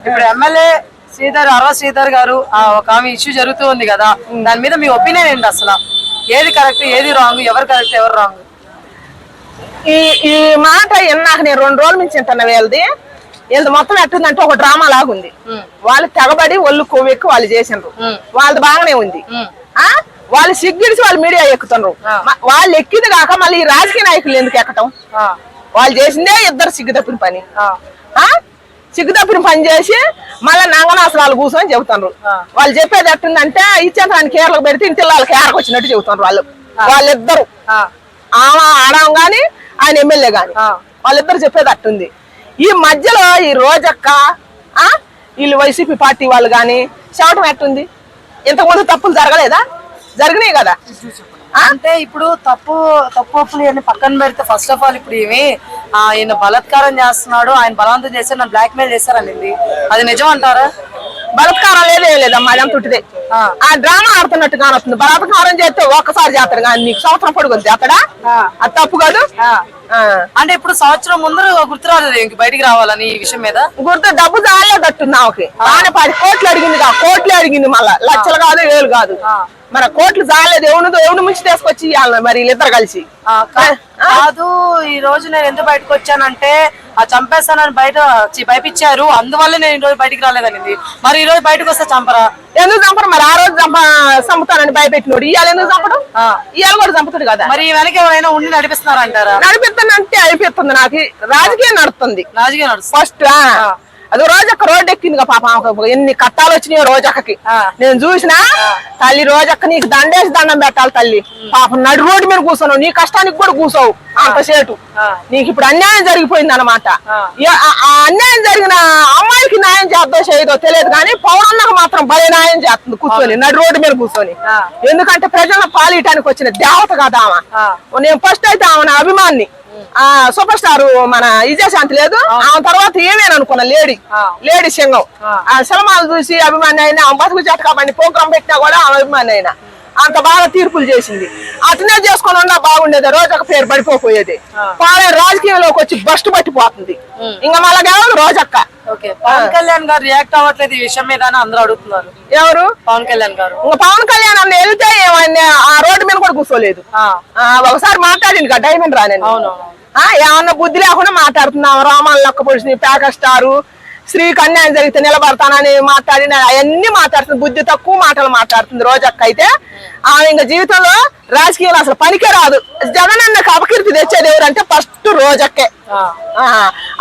ఇప్పుడు ఎమ్మెల్యే శ్రీధర్ అరవ శ్రీధర్ గారు ఆ ఒక ఆమె ఇష్యూ జరుగుతూ ఉంది కదా దాని మీద మీ ఒపీనియన్ ఏంటి అసలు? ఏది కరెక్ట్ ఏది రాంగ్ ఎవరు కరెక్ట్ ఎవరు రాంగ్ ఈ ఈ మాట విన్నాక నేను రెండు రోజుల నుంచి వింటున్నా వీళ్ళది. వీళ్ళది మొత్తం ఎట్టుందంటే ఒక డ్రామా లాగుంది. వాళ్ళు తెగబడి ఒళ్ళు కొవ్వెక్కి వాళ్ళు చేసిండ్రు వాళ్ళది బాగానే ఉంది. ఆ? వాళ్ళు సిగ్గిడిచి వాళ్ళు మీడియా ఎక్కుతున్నారు. వాళ్ళు ఎక్కింది కాక మళ్ళీ ఈ రాజకీయ నాయకులు ఎందుకు ఎక్కటం? వాళ్ళు చేసిందే ఇద్దరు సిగ్గు తప్పిన పని తప్పిన పని చేసి మళ్ళీ నంగనాసరాలు కూర్చొని చెబుతున్నారు వాళ్ళు చెప్పేది ఎట్టుందంటే ఇచ్చేంత కేరళకు పెడితే ఇంటి వాళ్ళకి కేరళకు వచ్చినట్టు చెబుతున్నారు వాళ్ళు. వాళ్ళిద్దరు. ఆమె ఆడడం గాని ఆయన ఎమ్మెల్యే గాని. వాళ్ళిద్దరు చెప్పేది అట్టుంది. ఈ మధ్యలో ఈ రోజక్క ఆ వీళ్ళు వైసీపీ పార్టీ వాళ్ళు గాని చెప్పడం ఎట్టుంది? ఇంతకుముందు తప్పులు జరగలేదా? జరిగినాయి కదా? అంటే ఇప్పుడు తప్పు తప్పు ఒప్పులు ఇవన్నీ పక్కన పెడితే ఫస్ట్ ఆఫ్ ఆల్ ఇప్పుడు ఏమి ఆయన బలత్కారం చేస్తున్నాడు ఆయన బలవంతం చేశారు నన్ను బ్లాక్ మెయిల్ చేశారనింది. అది నిజం అంటారా? లేదే లేదమ్మా అదంతా ఉట్టిదే ఆ డ్రామా ఆడుతున్నట్టు కానొస్తుంది. బలాత్కారం చేస్తే ఒక్కసారి చేస్తాడు కానీ నీకు సంవత్సరం పొడుగు చేస్తాడా? అది తప్పు కాదు. అంటే ఇప్పుడు సంవత్సరం ముందు గుర్తు రాలేదు ఇంక బయటికి రావాలని ఈ విషయం మీద? గుర్తు డబ్బు జాలేదట్టుంది ఆమెకి బాగానే పది కోట్లు అడిగింది కా కోట్లు అడిగింది మళ్ళా. లక్షలు కాదు వేలు కాదు. మన కోట్లు జాలేదు ఎవరిదో ఎవరి ముంచి తీసుకొచ్చి ఇవ్వాలి మరి వీళ్ళిద్దరు కలిసి. కాదు ఈ రోజు నేను ఎందుకు బయటకు వచ్చానంటే ఆ చంపేస్తానని బయట భయపించారు. అందువల్ల నేను ఈ రోజు బయటికి రాలేదనింది. మరి ఈ రోజు బయటకు వస్తే చంపరా? ఎందుకు చంపడం మరి ఆ రోజు చంప చంపుతానని భయపెట్టినోడు. ఇవాళ ఎందుకు చంపడం. ఇవాళ కూడా చంపుతాడు కదా. మరి ఈ వెనక ఎవరైనా ఉండి నడిపిస్తున్నారంటారా? నడిపిస్తుందంటే అయిపోతుంది నాకు. రాజకీయం నడుస్తుంది. రాజకీయ నడుస్తుంది. ఫస్ట్ అది రోజక్క రోడ్డు ఎక్కింది పాప ఎన్ని కట్టాలు వచ్చినాయో రోజక్కకి. నేను చూసినా తల్లి రోజక్క నీకు దండేసి దండం పెట్టాలి తల్లి. పాపం నడి రోడ్డు మీద కూర్చోను నీ కష్టానికి కూడా కూర్చోవు అంత సేటు ఆ. నీకు ఇప్పుడు అన్యాయం జరిగిపోయింది అనమాట అన్యాయం జరిగిన అమ్మాయికి న్యాయం చేద్దో చేయదో తెలియదు కానీ పౌరన్నకు మాత్రం భలే న్యాయం చేస్తుంది కూర్చొని నడి రోడ్డు మీద కూర్చొని. ఎందుకంటే ప్రజలను పాలియటానికి వచ్చిన దేవత కదా ఆమె. నేను ఫస్ట్ అయితే ఆమె అభిమాన్ని. ఆ సూపర్ స్టార్ మన విజయశాంతి లేదు. ఆమె తర్వాత ఏమేననుకున్నా లేడీ. ఆ. లేడీ సింగం. ఆ. ఆ సినిమాలు చూసి అభిమాని అయినా ఆమె బతుకు చేత కాబట్టి ప్రోగ్రామ్ పెట్టినా కూడా ఆమె అభిమాని అయినా. అంత బాగా తీర్పులు చేసింది. అతనే చేసుకొని ఉన్నా బాగుండేది. రోజు ఒక పేరు పడిపోయేది పాలే రాజకీయంలోకి వచ్చి బస్టు పట్టిపోతుంది. ఇంకా మళ్ళా కేవలం రోజక్క పవన్ కళ్యాణ్ గారు రియాక్ట్ అవ్వట్లేదు ఈ విషయం మీద అందరూ అడుగుతున్నారు. ఎవరు? పవన్ కళ్యాణ్ గారు. ఇంకా పవన్ కళ్యాణ్ అన్న వెళ్తే ఆ రోడ్డు మీద కూడా కూర్చోలేదు. ఒకసారి మాట్లాడింది డైమండ్ రానని. అవునవును. ఆ ఏమన్నా బుద్ధి లేకుండా మాట్లాడుతున్నాం రామాలు లొక్క పొడిచి ప్యాక స్టారు స్త్రీకి అన్యాయం జరిగితే నిలబడతానని మాట్లాడిన అవన్నీ మాట్లాడుతుంది. బుద్ధి తక్కువ మాటలు మాట్లాడుతుంది రోజక్క అయితే ఆమె ఇంకా జీవితంలో రాజకీయాలు అసలు పనికే రాదు. జగన్ అన్నకు అపకీర్తి తెచ్చేది ఎవరంటే ఫస్ట్ రోజక్కే.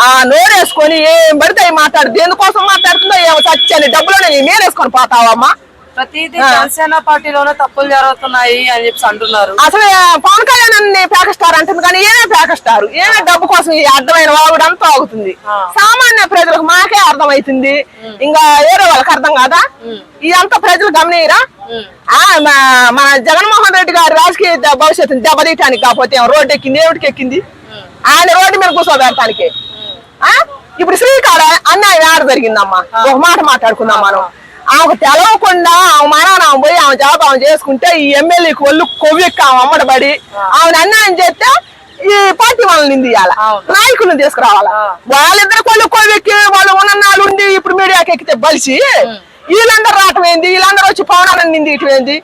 ఆ, నోరేసుకొని ఏం పడితే అవి మాట్లాడు దేనికోసం మాట్లాడుతుందో ఏమో సత్యాన్ని డబ్బులు నీ మీరేసుకొని పోతావమ్మా. ప్రతిదీ జనసేన పార్టీలోనే తప్పులు జరుగుతున్నాయి అని చెప్పి అంటున్నారు. అసలు పవన్ కళ్యాణ్ అన్ని ప్యాక స్టార్ అంటుంది కానీ ఏమే ప్యాక స్టార్. ఏమే డబ్బు కోసం అర్థమైన వాగుడు అంతా ఆగుతుంది. సామాన్య ప్రజలకు మాకే అర్థమవుతుంది ఇంకా వేరే వాళ్ళకి అర్థం కాదా? ఇదంతా ప్రజలు గమనీయరా మన జగన్మోహన్ రెడ్డి గారి రాజకీయ భవిష్యత్తుని దెబ్బతీయటానికి కాకపోతే రోడ్డు ఎక్కింది ఏమిటికి ఎక్కింది. ఆయన రోడ్డు మీద కూర్చోబెడటానికి ఆ? ఇప్పుడు శ్రీకాళ అన్యాయం ఆడ జరిగిందమ్మా. ఒక మాట మాట్లాడుకుందాం మనం. ఆమెకు తెలవకుండా ఆమె మనవన ఆమె పోయి ఆమె జాబ్ ఆమె చేసుకుంటే ఈ ఎమ్మెల్యేకి ఒళ్ళు కొవ్వెక్కి ఆమె అమ్మడబడి ఆమెను అన్యాయం చేస్తే ఈ పార్టీ వాళ్ళని నిందియాల. నాయకులను తీసుకురావాలా? వాళ్ళిద్దరు కొళ్ళు కొవ్వెక్కి వాళ్ళు ఉన్నన్నాళ్ళు ఉండి ఇప్పుడు మీడియాకి ఎక్కితే బలిసి వీళ్ళందరూ రావటం ఏంది? వీళ్ళందరూ వచ్చి పవనాలను నిందియటం ఏంది.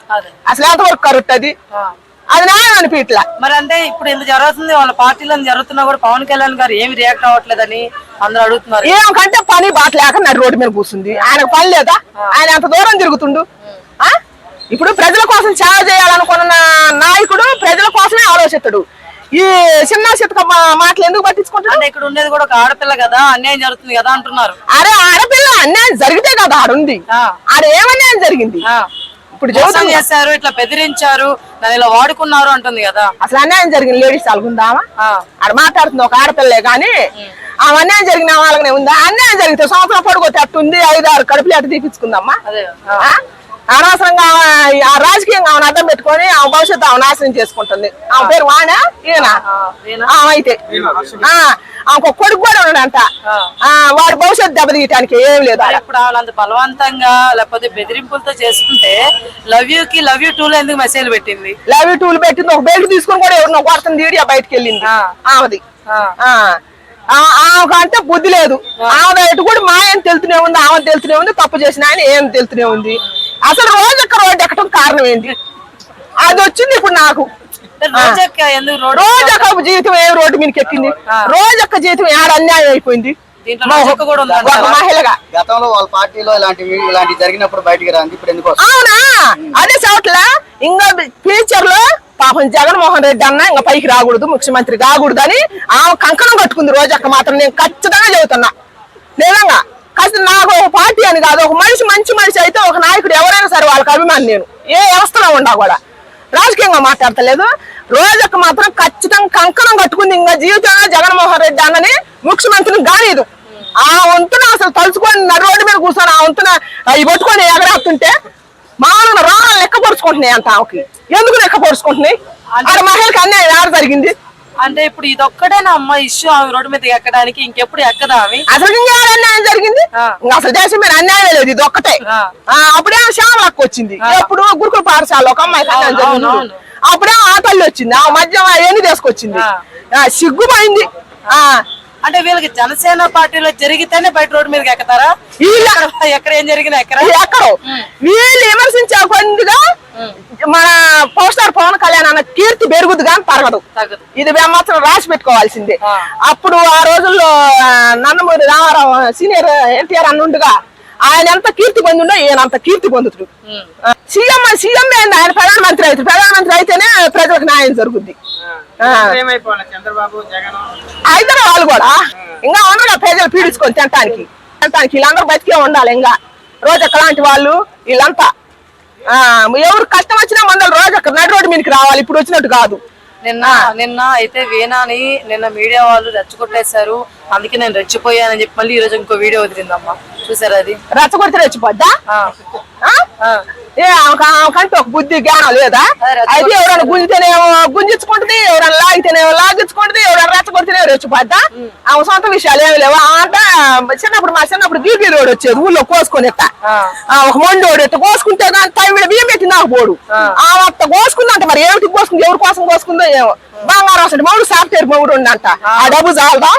అసలు ఎంతవరకు కరెక్ట్ అది. అది న్యాయం అనిపించట్లా మరి అంటే ఇప్పుడు ఇంత జరుగుతుంది వాళ్ళ పార్టీలో జరుగుతున్నా కూడా పవన్ కళ్యాణ్ గారు ఏమి రియాక్ట్ అవ్వట్లేదని అందరూ అడుగుతున్నారు. ఏమంటే పని బాట లేక నడి రోడ్డు మీద కూర్చుంది. ఆయనకు పని లేదా? ఆయన ఎంత దూరం తిరుగుతుండు? ఆ? ఇప్పుడు ప్రజల కోసం సేవ చేయాలనుకున్న నాయకుడు ప్రజల కోసమే ఆలోచిస్తాడు. ఈ చిన్న చితక మాటలు ఎందుకు పట్టించుకుంటాడు ఇక్కడ ఉండేది కూడా ఒక ఆడపిల్ల కదా అన్యాయం జరుగుతుంది కదా అంటున్నారు. అరే ఆడపిల్ల అన్యాయం జరిగితే కదా ఆడుంది. ఆడ ఏమన్యాయం జరిగింది? ఆ. ఇప్పుడు మోసం చెబుతుంది చేశారు ఇట్లా బెదిరించారు నన్ను ఇలా వాడుకున్నారు అంటుంది కదా. అసలు అన్యాయం జరిగిన లేడీస్ అలుగుందామా ఆ. ఆడ మాట్లాడుతుంది ఒక ఆడపిల్లే కానీ ఆ అన్యాయం జరిగిన వాళ్ళనే ఉందా? అన్యాయం జరిగితే సంవత్సరం పొడుగు అట్టుంది ఐదు ఆరు కడుపులు అట్టు తీపించుకుందామా అదే ఆ. ఆ? అనవసరంగా ఆ రాజకీయంగా ఆమెను అడ్డం పెట్టుకొని ఆమె భవిష్యత్తు ఆమె నాశనం చేసుకుంటుంది. ఆమె పేరు వాణా ఈయన? ఆమె అయితే. ఆ, ఆమెకు ఒక కొడుకు కూడా ఉన్నాడంట. వాడి భవిష్యత్తు దెబ్బతీయటానికి ఏం లేదు. ఇప్పుడు వాళ్ళంత బలవంతంగా లేకపోతే బెదిరింపులతో చేసుకుంటే లవ్ యూ కి లవ్ యూ టూ లో ఎందుకు మెసేజ్ పెట్టింది? లవ్ టూల్ పెట్టింది. ఒక బెల్ట్ తీసుకొని కూడా ఎవరినో కొడుతుంది ఈడియా బయటకు వెళ్ళింది. ఆమెది. ఆ. ఆ. ఆ- ఆమెకు అంటే బుద్ధి లేదు. ఆమె ఎటు కూడా మా ఏం తెలుతూనే ఉంది ఆమె తెలుతూనే ఉంది తప్పు చేసిన ఆయన ఏం తెలుతూనే ఉంది. అసలు రోజు ఒక్క రోడ్డు ఎక్కడం కారణం ఏంటి? అది వచ్చింది ఇప్పుడు నాకు. రోజక్క జీవితం ఏ రోడ్డు మీదకి ఎక్కింది? రోజు ఒక్క జీవితం ఏడ అన్యాయం అయిపోయింది? దీంట్లో రోజక్క కూడా ఒక ఉందంటారా మహిళగా. గతంలో వాళ్ళ పార్టీలో ఇలాంటి ఇలాంటి జరిగినప్పుడు బయటికి రాంది ఇప్పుడు ఎందుకు వస్తుంది? అవునా? అదే చోట్ల ఇంకా ఫ్యూచర్లో పాపం జగన్మోహన్ రెడ్డి అన్న ఇంకా పైకి రాకూడదు ముఖ్యమంత్రి కాకూడదు అని ఆమె కంకణం కట్టుకుంది రోజక్క మాత్రం నేను ఖచ్చితంగా చెబుతున్నా. నిజంగా. కాస్త నాకు ఒక పార్టీ అని కాదు ఒక మనిషి మంచి మనిషి అయితే ఒక నాయకుడు ఎవరైనా సరే వాళ్ళకి అభిమాని నేను. ఏ వ్యవస్థలో ఉండా కూడా. రాజకీయంగా మాట్లాడతలేదు. రోజక్క మాత్రం ఖచ్చితంగా కంకణం కట్టుకుంది ఇంకా జీవితంలో జగన్మోహన్ రెడ్డి అన్నని ముఖ్యమంత్రిని కానీదు ఆ వంతున అసలు తలుచుకొని నడు రోడ్డు మీద కూర్చొని ఆ వంతున అవి పట్టుకొని ఎగరేస్తుంటే మామూలుగా రాళ్ళు లెక్క పొడుచుకుంటున్నాయి అంట ఆమెకి. ఎందుకు లెక్క పొడుచుకుంటున్నాయి? ఆడ మహిళకి అన్యాయం ఆడ జరిగింది? అంటే ఇప్పుడు ఇదొక్కడేనా అమ్మ ఇష్యూ ఆమె రోడ్డు మీద ఎక్కడానికి? ఇంకెప్పుడు ఎక్కదా ఆమె? అసలు ఇంకా అన్యాయం జరిగింది? అసలు దేశం మీద అన్యాయం లేదు ఇది ఒక్కటే అప్పుడే శ్యామలక్క వచ్చింది. ఎప్పుడు గురుకుల పాఠశాల ఒక అమ్మాయి అన్యాయం జరిగింది. అప్పుడే ఆ తల్లి వచ్చింది. ఆ మధ్య ఎన్ని తీసుకొచ్చింది. సిగ్గుపోయింది ఆ అంటే వీళ్ళకి జనసేన పార్టీలో జరిగితేనే బయట రోడ్డు మీదకి ఎక్కుతారా? వీళ్ళ ఎక్కడ- ఎక్కడ ఏం జరిగినా ఎక్కరా? ఎక్కడో వీళ్ళు విమర్శించే కొద్దిగా మన పవర్ స్టార్ పవన్ కళ్యాణ్ అన్న కీర్తి పెరుగుద్ది కానీ తరగదు. ఇది మేము మాత్రం రాసి పెట్టుకోవాల్సిందే. అప్పుడు ఆ రోజుల్లో నందమూరి రామారావు సీనియర్ ఎన్టీఆర్ అన్నుండగా ఆయన ఎంత కీర్తి పొందిండో ఈయన అంత కీర్తి పొందుతుడు. సీఎం సీఎం ఏంది ఆయన ప్రధానమంత్రి అయితే ప్రధానమంత్రి అయితేనే ప్రజలకు న్యాయం జరుగుద్ది. అయితే వాళ్ళు కూడా. ఇంకా ఉండరు ప్రజలు పీడించుకొని తినటానికి. తినటానికి వీళ్ళందరూ బతికే ఉండాలి ఇంకా. రోజక్క లాంటి వాళ్ళు వీళ్ళంతా. ఎవరు కష్టం వచ్చినా మందలు రోజక్క నడి రోడ్డు మీదకి రావాలి. ఇప్పుడు వచ్చినట్టు కాదు. నిన్న నిన్న అయితే వీణాని నిన్న మీడియా వాళ్ళు రెచ్చగొట్టేశారు. అందుకే నేను రెచ్చిపోయానని చెప్పి మళ్ళీ ఈ రోజు ఇంకో వీడియో వదిలిందమ్మా. చూసారా అది? రెచ్చగొడితే రెచ్చిపోద్దా? ఆమెకంటే ఒక బుద్ధి జ్ఞానం లేదా? అయితే ఎవరైనా గుంజితేనేమో గుంజించుకుంటుంది ఎవరైనా లాగితేనేమో లాగించుకుంటుంది ఎవరైనా రెచ్చగొడితేనేమో రెచ్చిపోద్దా? ఆమె సొంత విషయాలు ఏమి లేవు? అంట చిన్నప్పుడు మా చిన్నప్పుడు బీపీ రోడ్ వచ్చేది ఊళ్ళో కోసుకొని ఎత్త ఒక మొండోడు ఎత్త కోసుకుంటే కానీ తమిళ బియ్యం పెట్టి నాకు పోడు. ఆ. అత్త కోసుకుందంట మరి ఏమిటి కోసుకుంది ఎవరి కోసం కోసుకుందో ఏమో. బంగారం అసలు మౌడు సాఫ్ట్వేర్ మౌడు ఉందంట ఆ. డబ్బు చాలదా.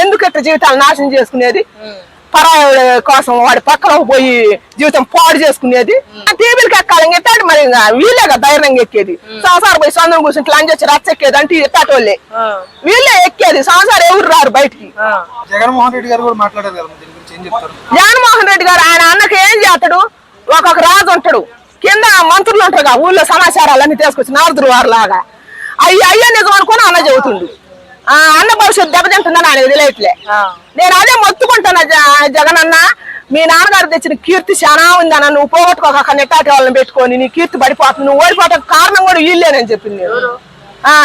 ఎందుకు ఇట్లా జీవితాలు నాశనం చేసుకునేది? పరాయి కోసం వాడి పక్కన పోయి జీవితం పాడు చేసుకునేది. టీవీలకి ఎక్కాలి ఎత్తాడు మరి ఇంకా వీళ్ళే కదా ధైర్యంగా ఎక్కేది. సంసారం పోయి సొంతం కూర్చుంటే లంచ్ వచ్చి రచ్చ ఎక్కేది అంటే ఎత్తాటి వాళ్ళే ఆ. వీళ్ళే ఎక్కేది సంసారం ఎవరు రారు బయటికి. ఆ. జగన్మోహన్ రెడ్డి గారు కూడా మాట్లాడారు జగన్మోహన్ రెడ్డి గారు ఆయన అన్నకి ఏం చేస్తాడు? ఒక్కొక్క రాజు ఉంటాడు. కింద మంత్రులు ఉంటారు కదా ఊళ్ళో సమాచారాలన్నీ తీసుకొచ్చి నారదురు వారు లాగా. అయ్యి అయ్యే నిజం అనుకుని అన్న చెబుతుండు. ఆ అన్న భవిష్యత్తు దెబ్బతింటుందని ఆయన తెలియట్లే. నేను అదే మొత్తుకుంటున్నా జ- జగన్ అన్న మీ నాన్నగారు తెచ్చిన కీర్తి చాలా ఉందన్న. నువ్వు పోగొట్టుకోక నెట్టాటి వాళ్ళని పెట్టుకొని నీ కీర్తి పడిపోతుంది. నువ్వు ఓడిపోవడానికి కారణం కూడా వీళ్ళేనని చెప్పింది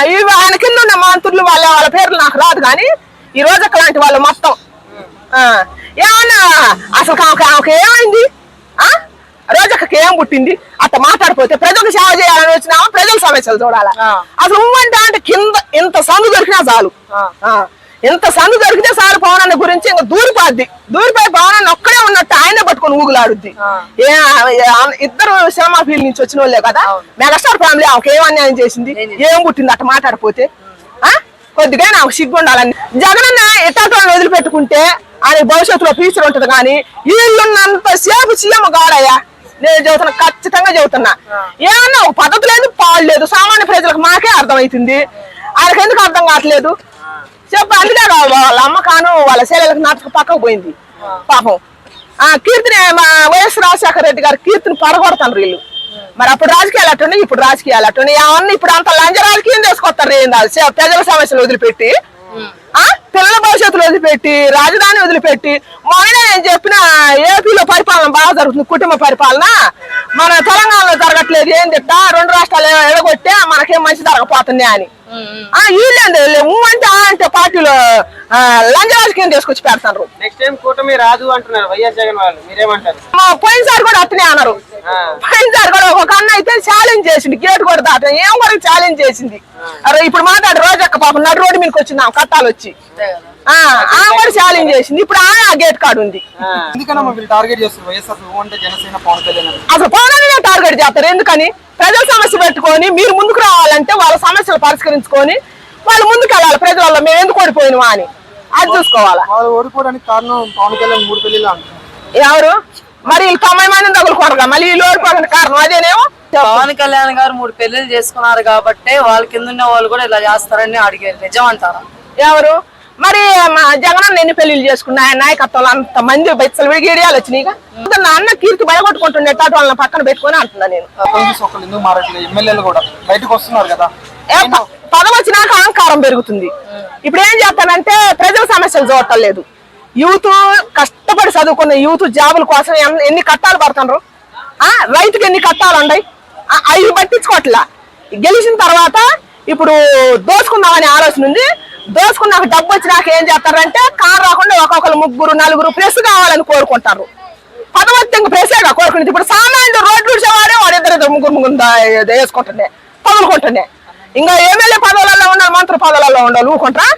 ఇవి ఆయన కింద ఉన్న మంత్రులు వాళ్ళ వాళ్ళ పేర్లు నాకు రాదు కానీ ఈ రోజు లాంటి వాళ్ళు మొత్తం. ఆ, ఏమన్నా? అసలు ఆమెకి ఏమైంది? ఆ? రోజక్కకి ఏం పుట్టింది? అట్ట మాట్లాడిపోతే ప్రజలకు సేవ చేయాలని వచ్చినా ప్రజల సమస్యలు చూడాలా. అసలు ఉమ్మంటే అంటే కింద ఇంత సందు దొరికినా చాలు. ఇంత సందు దొరికితే చాలు పవన్ అన్న గురించి ఇంకా దూరిపోద్ది. దూరిపోయి పవన్ అన్న ఒక్కడే ఉన్నట్టు ఆయనే పట్టుకొని ఊగులాడుద్ది. ఇద్దరు సినిమా ఫీల్డ్ నుంచి వచ్చిన వాళ్ళే కదా? మెగాస్టార్ ఫ్యామిలీ ఆమెకి ఏం అన్యాయం చేసింది? ఏం పుట్టింది? అట్ట మాట్లాడిపోతే. ఆ? కొద్దిగా నాకు సిగ్గు ఉండాలని జగనన్న ఇట్టాటోళ్ళని వదిలిపెట్టుకుంటే ఆయన భవిష్యత్తులో ఫ్యూచర్ ఉంటది కానీ వీళ్ళున్నంత సేపు సీఎం గాడయ్యా నేను చెబుతున్నా ఖచ్చితంగా చెబుతున్నా ఏమన్నా ఒక పద్ధతి లేదు పాడు లేదు. సామాన్య ప్రజలకు మాకే అర్థమవుతుంది ఎందుకు అర్థం కావట్లేదు? చెప్పు అందుకే వాళ్ళ అమ్మ కాను వాళ్ళ శైలకు నాటక పక్కకు పోయింది. పాపం. ఆ కీర్తిని మా వైఎస్ రాజశేఖర రెడ్డి గారు కీర్తిని పడగొడతాను వీళ్ళు. మరి అప్పుడు రాజకీయాలు అట్టున్నాయి ఇప్పుడు రాజకీయాలు అట్టున్నాయి అవన్నీ ఇప్పుడు అంత లంచ రాజకీయం చేసుకొస్తారు ప్రజల సమస్యలు వదిలిపెట్టి. పిల్లల భవిష్యత్తులు వదిలిపెట్టి రాజధాని వదిలిపెట్టి మొన్న నేను చెప్పిన ఏపీలో పరిపాలన బాగా జరుగుతుంది కుటుంబ పరిపాలన. మన తెలంగాణలో జరగట్లేదు ఏం చెప్తా రెండు రాష్ట్రాలు ఎడగొట్టే మనకేం మంచి జరగపోతుంది అని. ఆ వీళ్ళేంది అంటే ఆ అంటే పార్టీలో ఆ, లంచ రాజకీయం తీసుకొచ్చి పెడతారు. నెక్స్ట్ టైం కూటమి రాదు అంటున్నారు వైఎస్ జగన్ వాళ్ళు. మీరేమంటారు? మా పోయినసారి కూడా అట్నే అన్నారు. పోయినసారి కూడా ఒక అన్న అయితే ఛాలెంజ్ చేసింది గేట్ కూడా దాట ఏం కూడా ఛాలెంజ్ చేసింది? అరే ఇప్పుడు మాట్లాడు రోజక్క పాపం నడు రోడ్డు మీదకి వచ్చింది కట్టాలు వచ్చి. ఆ ఆమె కూడా ఛాలెంజ్ చేసింది. ఇప్పుడు ఆ గేట్ కార్డు ఉంది. అసలు పవన్ టార్గెట్ చేస్తారు? ఎందుకని? ప్రజల సమస్య పెట్టుకొని మీరు ముందుకు రావాలంటే వాళ్ళ సమస్యలు పరిష్కరించుకొని వాళ్ళు ముందుకు వెళ్ళాలి. ప్రజలలో మేము ఎందుకు ఓడిపోయినవా అని. అది చూసుకోవాలా. వాళ్ళు ఓడిపోవడానికి కారణం పవన్ కళ్యాణ్ మూడు ఎవరు? మరి వీళ్ళు తొంభై మందిని తగులుకోరుగా మళ్ళీ వీళ్ళు ఓడిపోవడానికి కారణం అదేనేమో? పవన్ కళ్యాణ్ గారు మూడు పెళ్ళిళ్ళు చేసుకున్నారు కాబట్టి వాళ్ళ కింద ఉన్న వాళ్ళు కూడా ఇలా చేస్తారని అడిగారు. నిజం అంటారా? ఎవరు? మరి మా జగన్ ఎన్ని పెళ్ళిళ్ళు చేసుకున్నా? ఆయన నాయకత్వంలో అంత మంది బెచ్చలు విడిగిడియాలు వచ్చినాయిగా నా అన్న కీర్తి బయగొట్టుకుంటుండే తాటు వాళ్ళని పక్కన పెట్టుకొని అంటున్నా నేను. ఎమ్మెల్యేలు కూడా బయటకు వస్తున్నారు కదా. ఏ ప- పదవి వచ్చినాక అహంకారం పెరుగుతుంది. ఇప్పుడు ఏం చేస్తానంటే ప్రజల సమస్యలు చూడటం లేదు యూత్ కష్టపడి చదువుకున్న యూత్ జాబుల కోసం ఎన్ని కట్టాలు పడుతున్నారు రైతుకి ఎన్ని కట్టాలు ఉన్నాయి అవి పట్టించుకోవట్లా గెలిచిన తర్వాత ఇప్పుడు దోచుకుందామనే ఆలోచన ఉంది. దోచుకున్నాక డబ్బు వచ్చినాక ఏం చేస్తారంటే కారు రాకుండా ఒక్కొక్కరు ముగ్గురు నలుగురు ప్రెస్ కావాలని కోరుకుంటారు. పదవత్తి ఇంక ప్రెసేగా కోరుకునేది. ఇప్పుడు సామాన్యుడు రోడ్లు విడిచేవాడే వాడు ఇద్దరు ఇద్దరు ముగ్గురు ముగ్గురు వేసుకుంటుండే పదులుకుంటుండే ఇంకా ఎమ్మెల్యే పదవులలో ఉండాలి మంత్రి పదవులలో ఉండాలి ఊకుంటారా